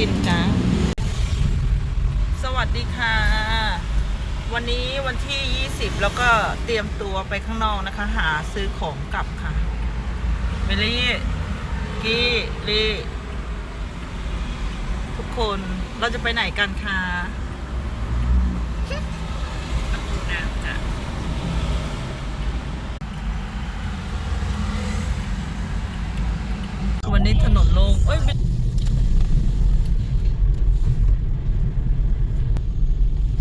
กินจ้าสวัสดีค่ะ วันนี้วันที่ 20 แล้วก็เตรียมตัวไปข้างนอกนะคะ หาซื้อของกลับค่ะเมลี่กี้ลีทุกคนเราจะไปไหนกันคะประตูน้ำจ้ะวันนี้ถนนโล่งเอ้ยไม่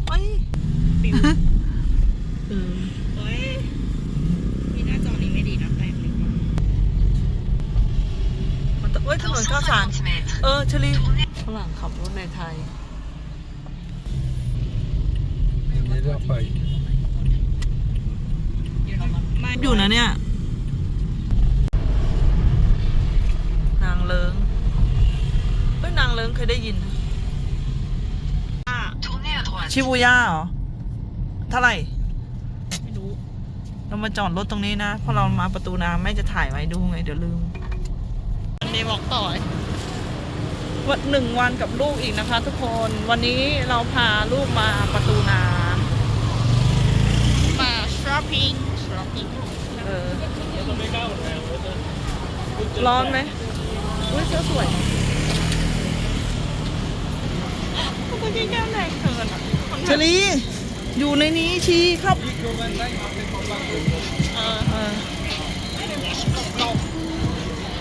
เอ้ย ปิว เออ เฮ้ยมีหน้าจอนี้ไม่ดีนะแปลกเลยว่า มันเอ้ยถนนข้าวสาร เออชลีฝรั่งขับรถในไทย นี่เราไปไม่อยู่นะเนี่ย นางเลิงเฮ้ยนางเลิงเคยได้ยินนะอะชิบูย่าเหรอ เท่าไหร่ ไม่รู้ เรามาจอดรถตรงนี้นะ เพราะเรามาประตูน้ำแม่จะถ่ายไว้ดูไง เดี๋ยวลืมเดย์บอกต่อ วันหนึ่งวันกับลูกอีกนะคะ ทุกคนวันนี้เราพาลูกมาประตูน้มาช้อปปิ้งช้อปปิ้งำเออร้อนไหมอุ้ยเสื้อสวยตัวที่แก้วแดงเกินอะชลีอยู่ในนี้ชีครับเออเออ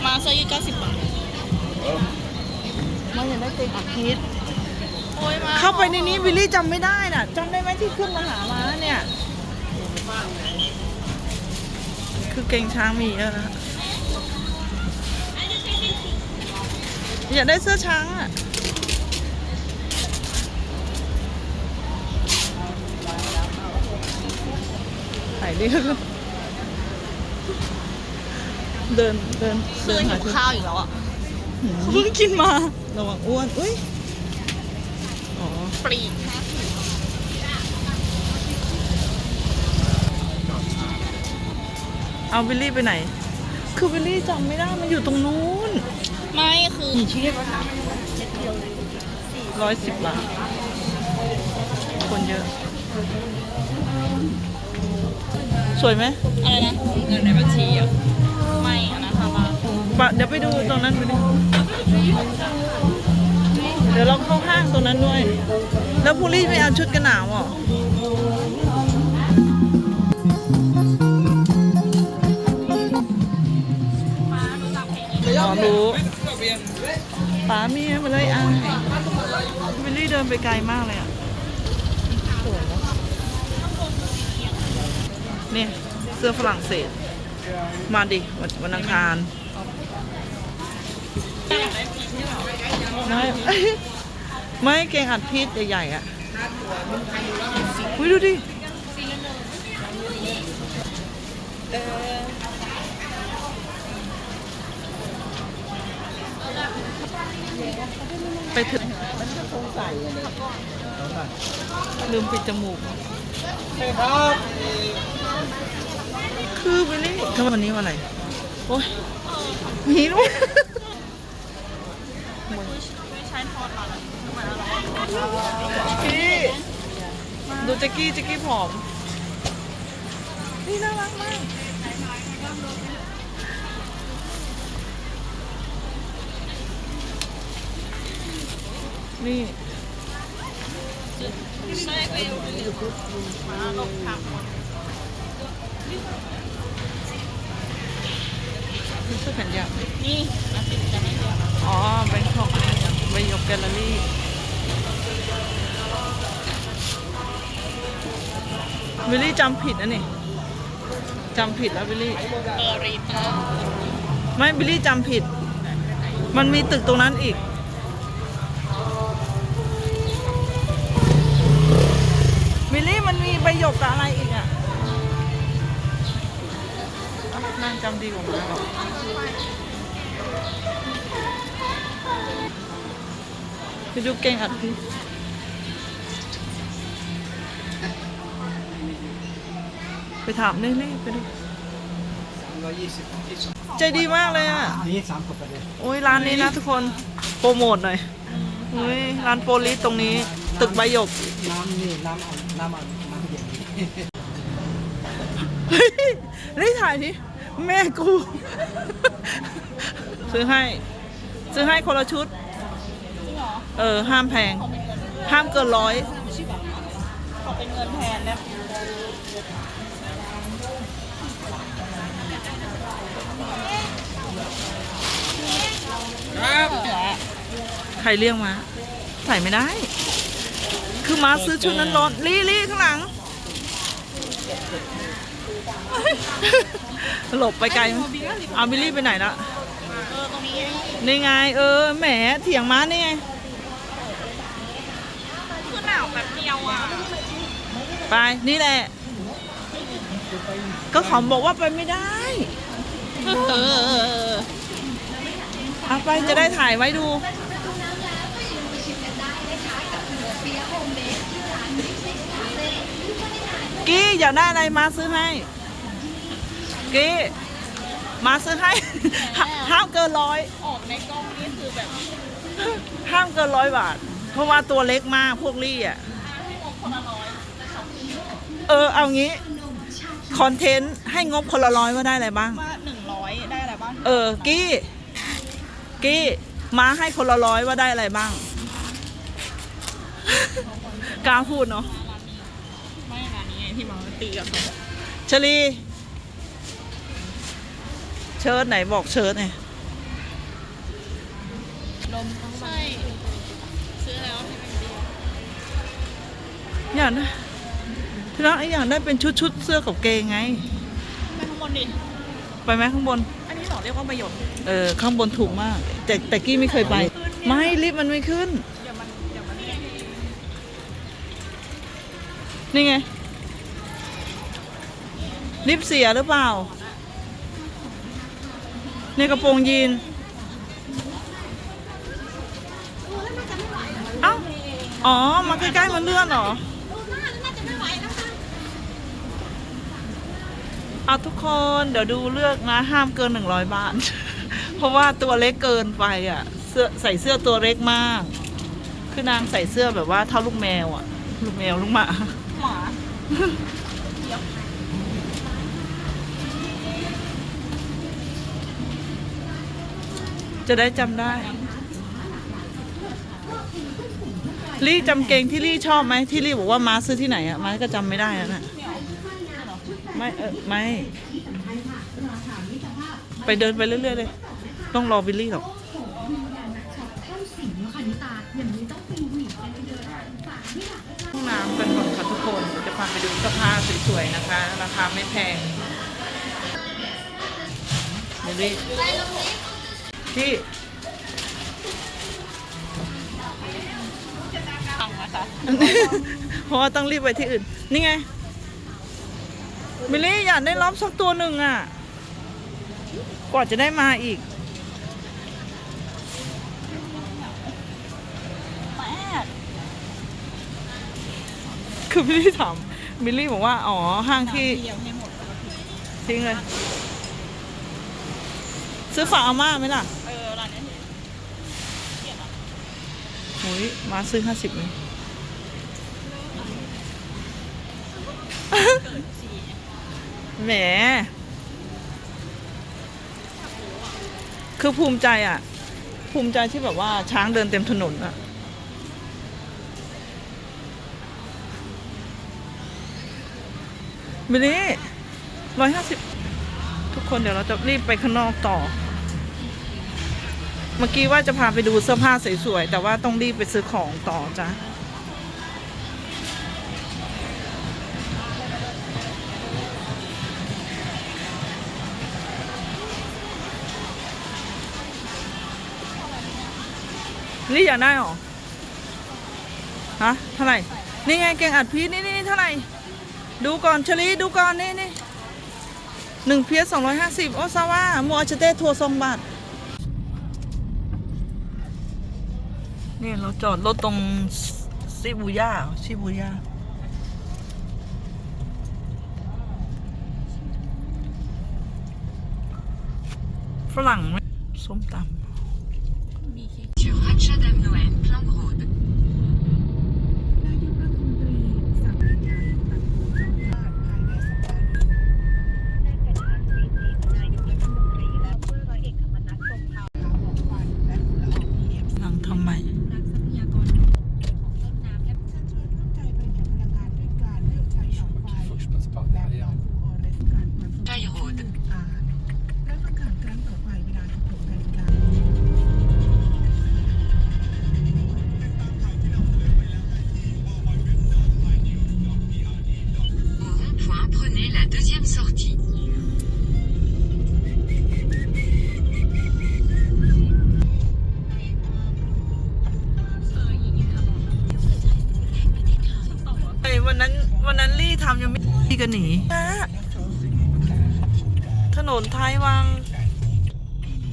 มาเสื้อยืดเก้าสิบบาท มาอยากได้เต็มอัดฮิตโอ้ยมาเข้าไปในนี้วิลลี่จำไม่ได้น่ะจำได้ไหมที่ขึ้นมาหามาเนี่ย คือเก่งช้างมีเยอะนะอยากได้เสื้อช้างอะถ่ายดิเดินเดินเสื้อเดินหิหาวชุดข้าวอีกแล้วอะหืมเพิ่งกินมา ระวังอ้วน อุ้ย อ๋อปรีกเอาวิลลี่ไปไหน คือวิลลี่จำไม่ได้ มันอยู่ตรงนู้น ไม่คือร้อยสิบบาทคนเยอะ สวยไหม อะไรนะ เงินในบัญชีอะ ไม่อันนั้นห้าบาทปะเดี๋ยวไปดูตรงนั้นไปดู เดี๋ยวเราเข้าห้างตรงนั้นด้วย แล้วพูลี่ไม่เอาชุดกันหนาวเหรออ๋อรู้ป๋ามีมาเลยอะวิลลี่เดินไปไกลมากเลยอะสวยนะเนี่ยเสื้อฝรั่งเศส มาดิวันวันอังคาร ไม่ไม่เกงอัดพีชใหญ่ๆอะอุ้ยดูดิไปถึงลืมปิดจมูกครับคือไปเลยถ้าวันนี้วันอะไร โอ้ยมีลูกไม่ใช่ทอดมาแล้ว พี่ดูแจ็กกี้แจ็กกี้ผอม นี่น่ารักมาก นี่ใช่ไปดูมาลงทางหมดนี่เสื้อแขนยาวนี่นะสิจะไม่เยอะนะอ๋อแบงคอก ไปยกแกลเลอรี่วิลลี่จำผิดนะนี่จำผิดแล้ววิลลี่เออรีตาไม่บิลลี่จำผิด มันมีตึกตรงนั้นอีกบิลลี่มันมีประโยคกับอะไรอีกอะนั่งจำดีกว่ามาหรอก ไปดูเก่งอัดพี่ไปถามนี่นี่ไปดูร้อยยี่สิบที่สองใจดีมากเลยอะนี่สามกว่าประเด็นโอ้ยร้านนี้นะทุกคนโปรโมทหน่อยเอุ้ยร้านโปลิสตรงนี้ ตึกใบหยกน้ำนี่น้ำอ่อนน้ำอ่อนน้ำเย็นเฮ้ยได้ถ่ายดิแม่กู ซื้อให้ ซื้อให้คนละชุดจริง เหรอเออ ห้ามแพง ห้ามเกินร้อยขอเป็นเงินแทนได้ไหมครับใครเลี้ยงมาใส่ไม่ได้ คือมาซื้อชุดนั้นร้อนลี่ลี่ข้างหลัง หลบไปไกลมั้ยเอาบิลลี่ไปไหนละเออตรงนี้ไงนี่ไง เออ แหมเถียงม้านี่ไง คือหนาวแบบเดียวอะ ไปนี่แหละ ก็ขาบอกว่าไปไม่ได้เออเอาไปจะได้ถ่ายไว้ดูกี้อยากได้อะไรมาซื้อให้กี้มาซื้อให้ ห้าห้ามเกินร้อยออกในกล้องนี่คือแบบ ห้ามเกินร้อยบาท เพราะว่าตัวเล็กมากพวกลี่อะ เออ เอางี้ คอนเทนต์ให้งบคนละร้อยว่าได้อะไรบ้าง ว่าหนึ่งร้อยได้อะไรบ้าง เออ กี้ กี้มาให้คนละร้อยว่าได้อะไรบ้าง กล้าพูดเนาะ ไม่งานนี้ไงที่มาตีกับเขาชลี เชิญไหนบอกเชิญไง อยากได้พี่น้องไอ้อยากได้เป็นชุดชุดๆเสื้อกับเกงไง ไปข้างบนดิ ไปไหมข้างบน อันนี้เหรอเรียกว่าประโยชน์ เออข้างบนถูกมาก แต่แต่กี้ไม่เคยไป ไม่ลิฟต์มันไม่ขึ้น เดี๋ยวมันเดี๋ยวมันนี่ไงนี่ไง ลิฟต์เสียหรือเปล่าในกระโปรงยีน เอ้า อ๋อ มาใกล้ๆมันเลื่อนเหรอ เอาทุกคนเดี๋ยวดูเลือกนะ ห้ามเกินหนึ่งร้อยบาท เพราะว่าตัวเล็กเกินไปอะ เสื้อใส่เสื้อตัวเล็กมาก คือนางใส่เสื้อแบบว่าเท่าลูกแมวอะ ลูกแมวลูกหมา หมาจะได้จำได้ ลี่จำเกงที่ลี่ชอบไหมที่ลี่บอกว่ามาซื้อที่ไหนอะมาก็จำไม่ได้แล้วน่ะ ไม่เออไม่ ไปเดินไปเรื่อยๆเลย ต้องรอวิลลี่หรอกห้องน้ำกันก่อนค่ะทุกคน จะพาไปดูเสื้อผ้าสวยๆนะคะ ราคาไม่แพงวิลลี่ที่ฟังนะคะเพราะว่าต้องรีบไปที่อื่น นี่ไง มิลลี่อยากได้ล็อบสักตัวหนึ่งอะกว่าจะได้มาอีกคือมิลลี่ถามมิลลี่บอกว่า อ๋อ ห้างที่ทิ้งเลย ซื้อฝากอาม่าไหมล่ะ เออ ร้านนี้เขียนอะโอ้ยมาซื้อห้าสิบเลย แหม คือภูมิใจอะ ภูมิใจที่แบบว่าช้างเดินเต็มถนนอะมิลลี่ร้อยห้าสิบทุกคนเดี๋ยวเราจะรีบไปข้างนอกต่อ เมื่อกี้ว่าจะพาไปดูเสื้อผ้าสวยๆ แต่ว่าต้องรีบไปซื้อของต่อจ้ะ นี่อยากได้หรอ ฮะ เท่าไหร่ นี่ไงเก่งอัดพีชนี่นี่เท่าไหร่ ดูก่อนเชลีดูก่อนนี่นี่หนึ่งเพียสองร้อยห้าสิบโอซาว่ามัวอาชเต้ทัวร์ทรงบาทนี่เราจอดรถตรงซิบูย่าชิบูย่าฝรั่งไหมส้มตำ Hatcha นนไทยวัง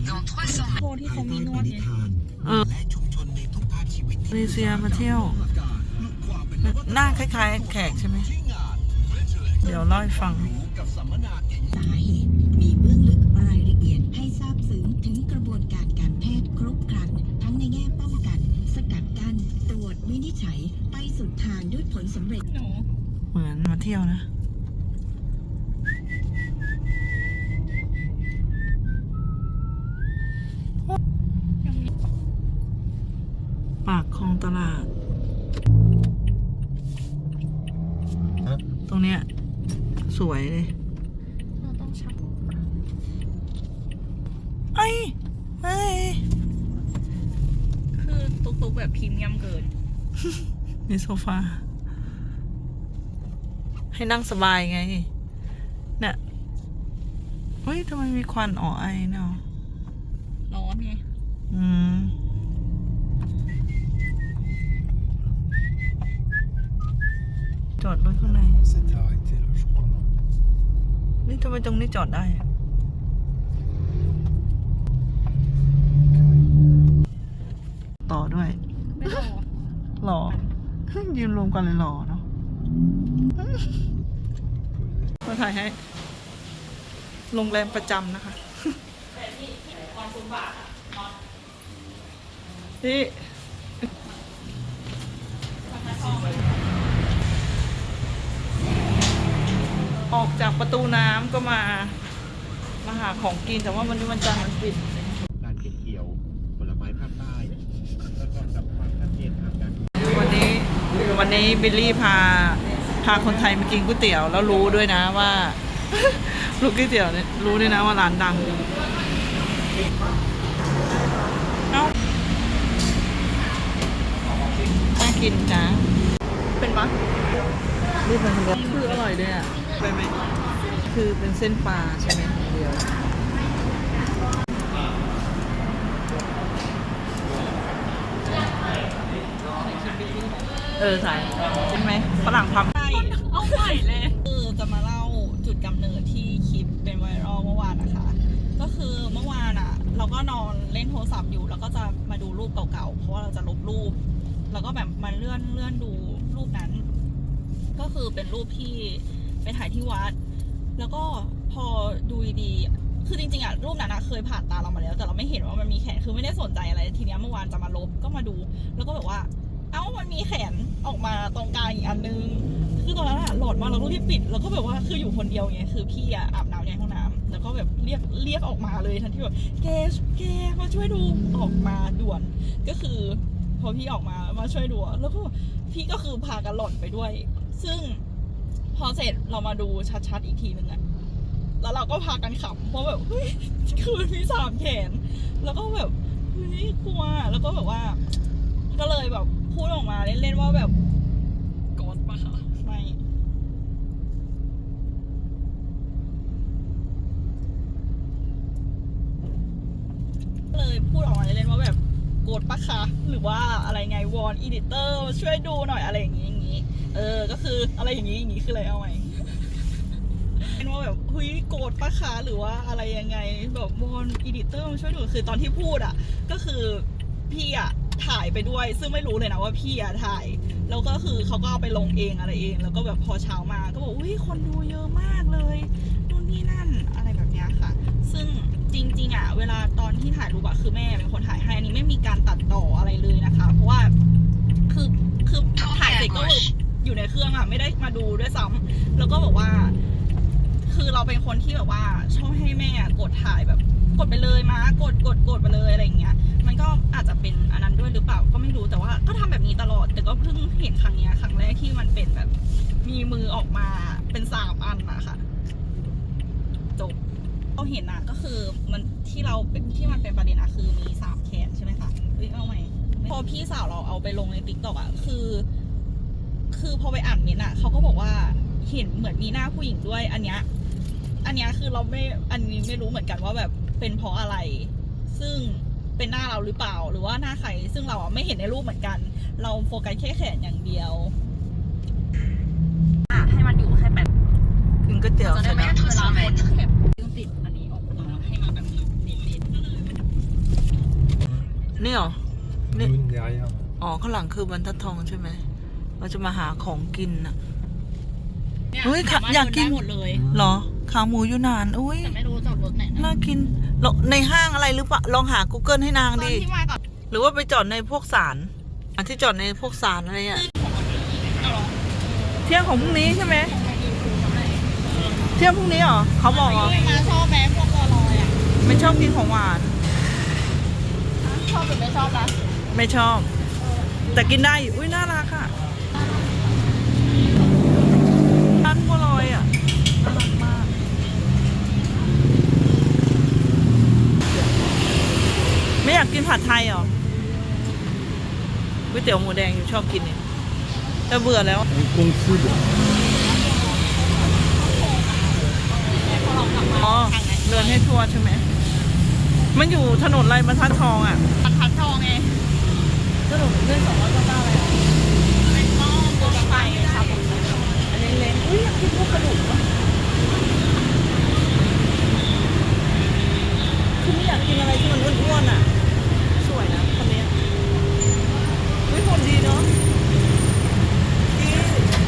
Dans 300โคที่เขามีนวดไงเออมาเลเซียมาเที่ยว หน้าคล้ายๆ แขกใช่ไหม เดี๋ยวเล่าให้ฟังสาเหตุมีเบื้องลึกรายละเอียดให้ทราบซึ้งถึงกระบวนการการแพทย์ครบครัน ทั้งในแง่ป้องกัน สกัดกั้นตรวจวินิจฉัย ไปสุดทางด้วยผลสำเร็จ หนูเหมือนมาเที่ยวนะ ไอ้ไอ้คือตุกตุกๆแบบพรีเมียมเกิน มีโซฟา ให้นั่งสบายไง เนี่ยเฮ้ยทำไมมีควันอ๋อไอเนาะร้อนไง อืม จอดรถข้างใน C'était arrêté là, je crois. non นี่ทำไมตรงนี้จอดได้อะ ต่อด้วยไม่รอหล่อยืนรวมกันเลยหล่อเนาะมาถ่ายให้ โรงแรมประจำนะคะนี่ออกจากประตูน้ำก็มา มาหาของกินแต่ว่าวันนี้วันจันทร์มันปิด การเก็บเกี่ยวผลไม้ภาคใต้แล้วก็กับความชัดเจนทางการ วันนี้ วันนี้บิลลี่พาพาคนไทยมากินก๋วยเตี๋ยวแล้วรู้ด้วยนะว่าลูกก๋วยเตี๋ยวเนี่ยรู้ด้วยนะว่าร้านดังเอ้าน่ากินจ้าเป็นมะนี่เป็นรสคืออร่อยเลยอะไปไหมคือเป็นเส้นปลาใช่ไหม เดียวเออใช่ใช่ไหมฝรั่งทำใช่เอาใหม่เลยคือจะมาเล่าจุดกำเนิดที่คลิปเป็นไวรัลเมื่อวานนะคะ ก็คือเมื่อวานอะ เราก็นอนเล่นโทรศัพท์อยู่ แล้วก็จะมาดูรูปเก่าๆ เพราะว่าเราจะลบรูป แล้วก็แบบมาเลื่อนเลื่อนดูรูปนั้น ก็คือเป็นรูปที่ไปถ่ายที่วัด แล้วก็พอดูดีๆคือจริงๆอะรูปนั้นอะเคยผ่านตาเรามาแล้ว แต่เราไม่เห็นว่ามันมีแขนคือไม่ได้สนใจอะไรทีเนี้ยเมื่อวานจะมาลบก็มาดู แล้วก็แบบว่า เอ้ามันมีแขนออกมาตรงกลางอีกอันนึง คือตอนนั้นอะหลอดมากเราก็รีบปิด แล้วก็แบบว่าคืออยู่คนเดียวไงคือพี่อะอาบน้ำในห้องน้ำแล้วก็แบบเรียกเรียกออกมาเลยทันทีแบบเกสเกมาช่วยดูออกมาด่วน ก็คือพอพี่ออกมามาช่วยดูแล้วก็พี่ก็คือพากันหล่อนไปด้วย ซึ่งพอเสร็จเรามาดูชัดๆอีกทีหนึ่งอะแล้วเราก็พากันขำเพราะแบบเฮ้ยคือมันมีสามแขน แล้วก็แบบเฮ้ยกลัวแล้วก็แบบว่า ก็เลยแบบ พูดออกมาเล่นๆว่าแบบกอดปะคะไม่ก็เลยพูดออกมาเล่นๆว่าแบบโกรธปะคะหรือว่าอะไรไงวอนอีดิเตอร์ช่วยดูหน่อยอะไรอย่างงี้อย่างงี้ เออ ก็คืออะไรอย่างงี้อย่างงี้คืออะไรเอาไหมเป็นว่าแบบเฮ้ยโกรธปะคะหรือว่าอะไรยังไงแบบวอนอีดิเตอร์มาช่วยดูคือตอนที่พูดอะ ก็คือพี่อะ ถ่ายไปด้วย ซึ่งไม่รู้เลยนะว่าพี่อะถ่าย แล้วก็คือเขาก็เอาไปลงเองอะไรเอง แล้วก็แบบพอเช้ามาก็บอกอุ้ยคนดูเยอะมากเลยนู่นี่นั่นอะไรแบบเนี้ยค่ะ ซึ่งจริงๆอะเวลาตอนที่ถ่ายรูปอะคือแม่เป็นคนถ่ายให้อันนี้ไม่มีการตัดต่ออะไรเลยนะคะ เพราะว่าคือคือถ่ายเสร็จก็อยู่ในเครื่องอะไม่ได้มาดูด้วยซ้ำ แล้วก็บอกว่า คือเราเป็นคนที่แบบว่าชอบให้แม่กดถ่ายแบบกดไปเลยมากดกดกดไปเลยอะไรอย่างเงี้ย ก็อาจจะเป็นอันนั้นด้วยหรือเปล่าก็ไม่รู้แต่ว่าก็ทำแบบนี้ตลอด แต่ก็เพิ่งเห็นครั้งนี้ครั้งแรกที่มันเป็นแบบ มีมือออกมาเป็นสามอันนะคะจบเราเห็นอะก็คือมันที่เราเป็นที่มันเป็นประเด็นอะคือมีสามแขนใช่ไหมคะเฮ้ยเอาใหม่พอพี่สาวเราเอาไปลงในติ๊กต็อกอะคือ คือพอไปอ่านเมนอะเขาก็บอกว่าเห็นเหมือนมีหน้าผู้หญิงด้วย อันเนี้ยอันเนี้ยคือเราไม่อันนี้ไม่รู้เหมือนกันว่าแบบเป็นเพราะอะไร ซึ่ง เป็นหน้าเราหรือเปล่า หรือว่าหน้าใคร ซึ่งเราอะไม่เห็นในรูปเหมือนกัน เราโฟกัสแค่แขนอย่างเดียวอะให้มันอยู่แค่แบบกินก๋วยเตี๋ยวจะได้ใช่ไหมไม่เวลาคนแคปต้องติดอันนี้ออกมาให้มันแบบเน้นนี่เหรอ นี่ L'une derrière. อ๋อข้างหลังคือบรรทัดทองใช่ไหม เราจะมาหาของกินน่ะ ๆเนี่ยเฮ้ยสมรถอยากกิน เดิได้หมดเลย เหรอ ขาหมูอยู่นานอุ้ยแต่ไม่รู้จอดรถไหนนะน่ากินลองในห้างอะไรหรือเปล่าลองหา Google ให้นางตอนดิที่มากับหรือว่าไปจอดในพวกสารอันที่จอดในพวกสารอะไรอะเที่ยงของพรุ่งนี้ใช่ไหมเที่ยงพรุ่งนี้เหรอเขาบอกเหรอมาชอบแม้พวกบัวลอยอะไม่ชอบกินของหวาน ชอบหรือไม่ชอบนะไม่ชอบ แต่กินได้อยู่อุ้ยน่ารักอะร้านบัวลอยอะน่ารักมาก ไม่ อยากกินผัดไทยเหรอก๋วยเตี๋ยวหมูแดงอยู่ชอบกินเนี่ยแต่เบื่อแล้ว Un kung fu. อ๋อเดินให้ทั่วใช่ไหมมันอยู่ถนนอะไรบรรทัดทองอะผัดผัดทองไงถนนเลื่อนสองร้อยเก้าเก้าเลยอะเป็นหม้อปูกระไฟครับผมอันนี้เล้งอุ้ยอยากกินพวกกระดูกวะคือไม่อยากกินอะไรที่มันอ้วนๆอะ สวยนะคนนี้อุ้ยคนดีเนาะดี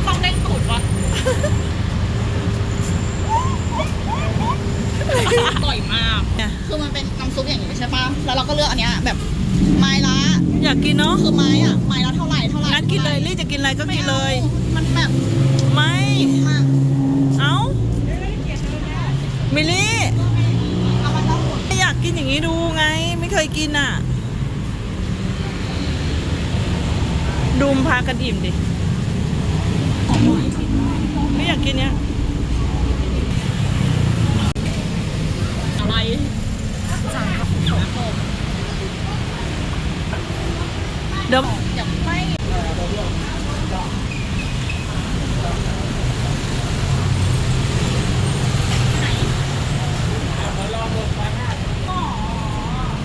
ต้องเด้งตูดวะอร่อยมาก เนี่ย คือมันเป็นน้ำซุปอย่างนี้ใช่ปะแล้วเราก็เลือกอันเนี้ยแบบไม้ละ อยากกินเนาะ คือไม้อะ ไม้ละเท่าไหร่เท่าไหร่ งั้นกินเลยลี่จะกินอะไรก็กินเลย มันแบบ ไม่ มาก เอ้า มิลลี่ เอามันละหมด อยากกินอย่างนี้ดูไง ไม่เคยกินอะ ดูมพากันอิ่มดิ ไม่อยากกินเนี้ย อะไรจ่ายครับผมผม เดี๋ยวอย่าไม่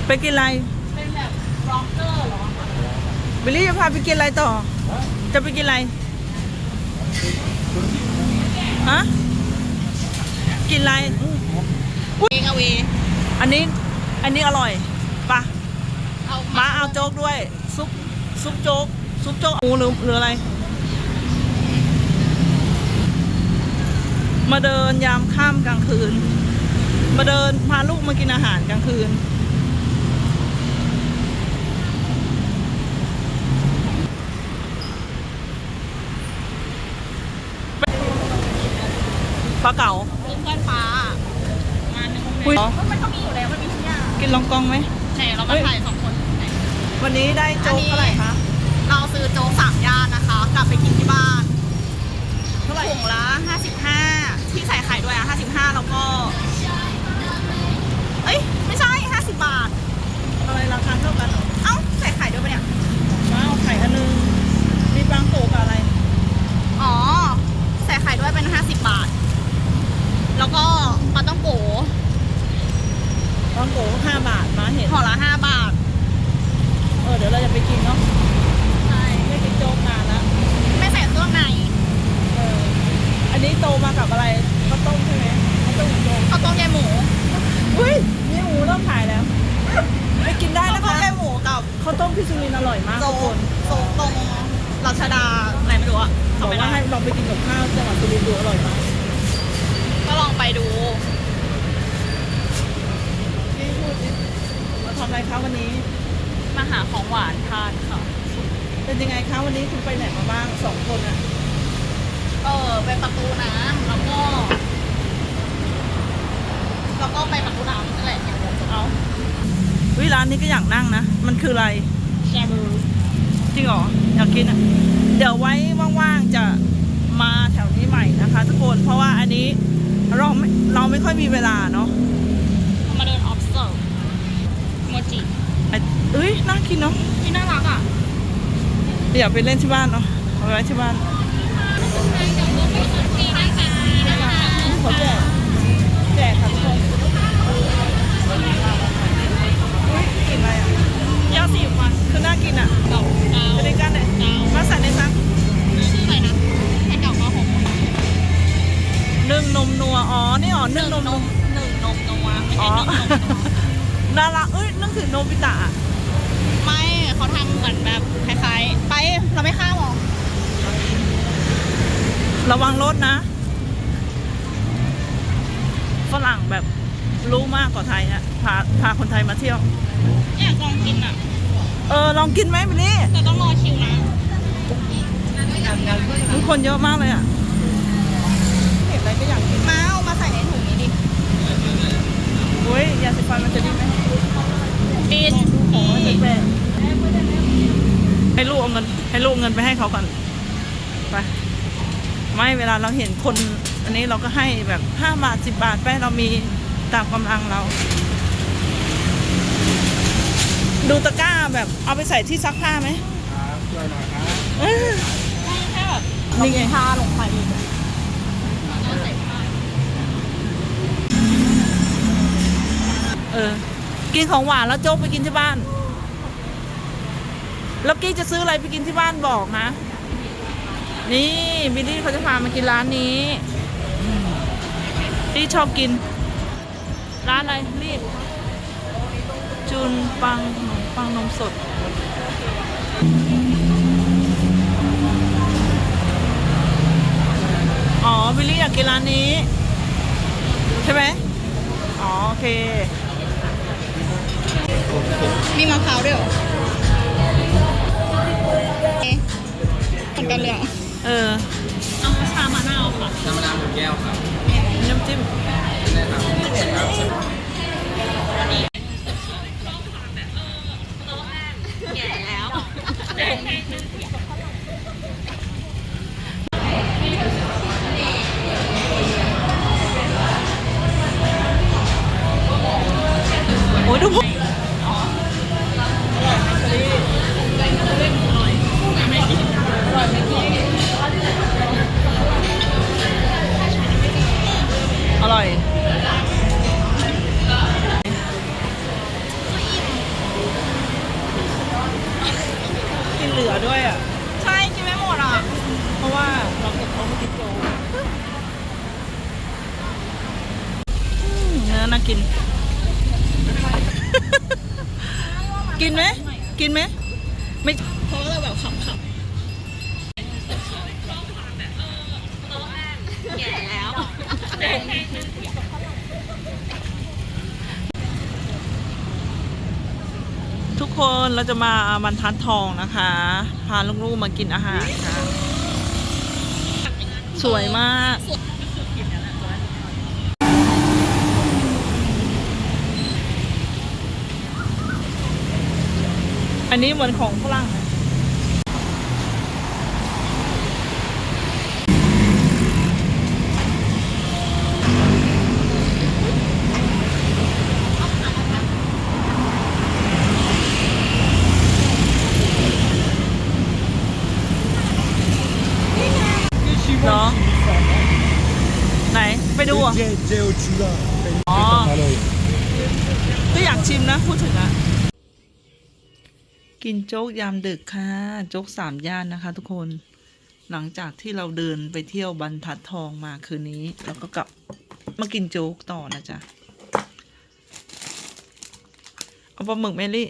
ไปกินอะไร เป็นแบบร็อกเกอร์เหรอบิลลี่จะพาไปกินอะไรต่อ จะไปกินอะไร ฮะ กินอะไรเองเอาเวอันนี้ อันนี้อร่อยปะเอามาเอาโจ๊กด้วย ซุปซุปโจ๊กซุปโจ๊กหมูหรือหรืออะไร มาเดินยามค่ำกลางคืน มาเดินพาลูกมากินอาหารกลางคืน ปลาเก๋ามีเพื่อนฟ้างานหนึงคุยก็มันก็มีอยู่แล้วมันมีทุกอย่างกินลองกองไหมไหนเรามาถ่ายสองคนไหน วันนี้ได้โจ๊กอันนี้เท่าไหร่คะ เราซื้อโจ๊กสามย่านนะคะ กลับไปกินที่บ้านเท่าไหร่ถุงละ55ที่ใส่ไข่ด้วยอะ55แล้วก็ เอ้ย ไม่ใช่50บาทอะไรราคาเท่ากันเหรอเอ้าใส่ไข่ด้วยปะเนี่ยว้าวไข่อันนึง มีบางโตกับอะไร อ๋อ ใส่ไข่ด้วยเป็น50บาท แล้วก็ปลาต้องโกบางโตห้าบาทมาเห็นห่อละ5บาท เออ เดี๋ยวเราจะไป กินเนาะใช่ไม่กินโจ๊กนานแล้วไม่ใส่เครื่องในเอออันนี้โตมากับอะไรข้าวต้มใช่ไหมข้าวต้มโจ๊กข้าวต้มยำหมูอุ้ยนี่หมูเริ่มขายแล้วไปกินได้ข้าวนะต้มคะยำหมูกับข้าวต้มที่สุรินทร์อร่อยมากโจ๊ทุกคกนโจ๊กตรงรัชดาอะไรไม่รู้อะบอจำกไม่ว่าได้ให้ลองไปกินกับข้าวจังหวัดสุรินทร์ดูอร่อยมากก็ลองไปดู นี่พูดดิมาทำอะไรคะวันนี้ มาหาของหวานทานค่ะ เป็นยังไงคะวันนี้คุณไปไหนมาบ้างสองคนอะเออไปประตูน้ำแล้วก็แล้วก็ไปประตูน้ำนั่นแหละอย่างเดียวเอาวิร้านนี้ก็อยากนั่งนะ มันคืออะไร แชบูจริงเหรอ อยากกินอะ เดี๋ยวไว้ว่างๆจะมาแถวนี้ใหม่นะคะ ทุกคนเพราะว่าอันนี้เราไม่เราไม่ค่อยมีเวลาเนาะมาเดิน observe โมจิไอ้ เอ้ยน่ากินเนาะที่น่ารักอะเดี๋ยวไปเล่นที่บ้านเนาะเอาไว้ที่บ้านเขาแจกแจกค่ะทุกคนอุ๊ยกลินอะไรอะยาสีฟันคือน่ากินอะเก่าเก่าจะได้กันเลยมาใส่ในซักชื่ออะไรนะไอ้เก่ามาหกนึ่งนมนัวอ๋อนี่อ๋อนึ่งนมนัวหนึ่งนมนัวไม่อ๋ใช่อ หนึ่งนมนัวน่ารักเอ้ยนึกถึงโนบิตะอะไม่เขาทำเหมือนแบบคล้ายๆ ไปเราไม่ข้ามหรอระวังรถนะ ฝรั่งแบบรู้มากกว่าไทยอะพาพาคนไทยมาเที่ยว อยากลองกินอะ เออ ลองกินไหมบิลลี่แต่ต้องรอคิวนะมีคนเยอะมากเลยอะเห็นอะไรก็อยากกิน มาเอามาใส่ในถุง นี้ดิเฮ้ยยาสีฟันมันจะดีไหมดีของมันจะแปลกให้ลูกเอาเงิน ให้ลูกเอาเงินไปให้เขาก่อน ไป ไม่เวลาเราเห็นคน อันนี้เราก็ให้แบบห้าบาทสิบบาทไปเรามีตามกำลังเรา ดูตะกร้าแบบเอาไปใส่ที่ซักผ้าไหมครับช่วยหน่อยครับเออแค่แบบนี่ไงทาลงไป กินของหวานแล้วโจ๊กไปกินที่บ้าน แล้วกี้จะซื้ออะไรไปกินที่บ้านบอกนะ นี่บิลลี่เขาจะพามากินร้านนี้อืมลี่ชอบกิน ร้านอะไรรีบจุนปังขนมปังนมสดอ๋อบิลลี่อยากกินร้านนี้ ใช่ไหมอ๋อ โอเค มีมะพร้าวด้วยเหรอเอ๊ะเหมือนกันเลยเหรอเออเอาชามะนาวค่ะน้ำจิ้มแอน่ากิน กินไหมกินไหมไม่เพราะว่าเราแบบขำๆแก่แล้วทุกคนเราจะมาบรรทัดทองนะคะ พาลูกๆมากินอาหารค่ะ สวยมาก อันนี้เหมือนของฝรั่งนะเหรอไหน ไปดูอะอ๋อก็อยากชิมนะ พูดถึงอะ กินโจ๊กยามดึกค่ะ โจ๊กสามย่านนะคะ ทุกคนหลังจากที่เราเดินไปเที่ยวบรรทัดทองมาคืนนี้แล้วก็กลับมากินโจ๊กต่อนะจ๊ะ เอาปลาหมึกเมลี่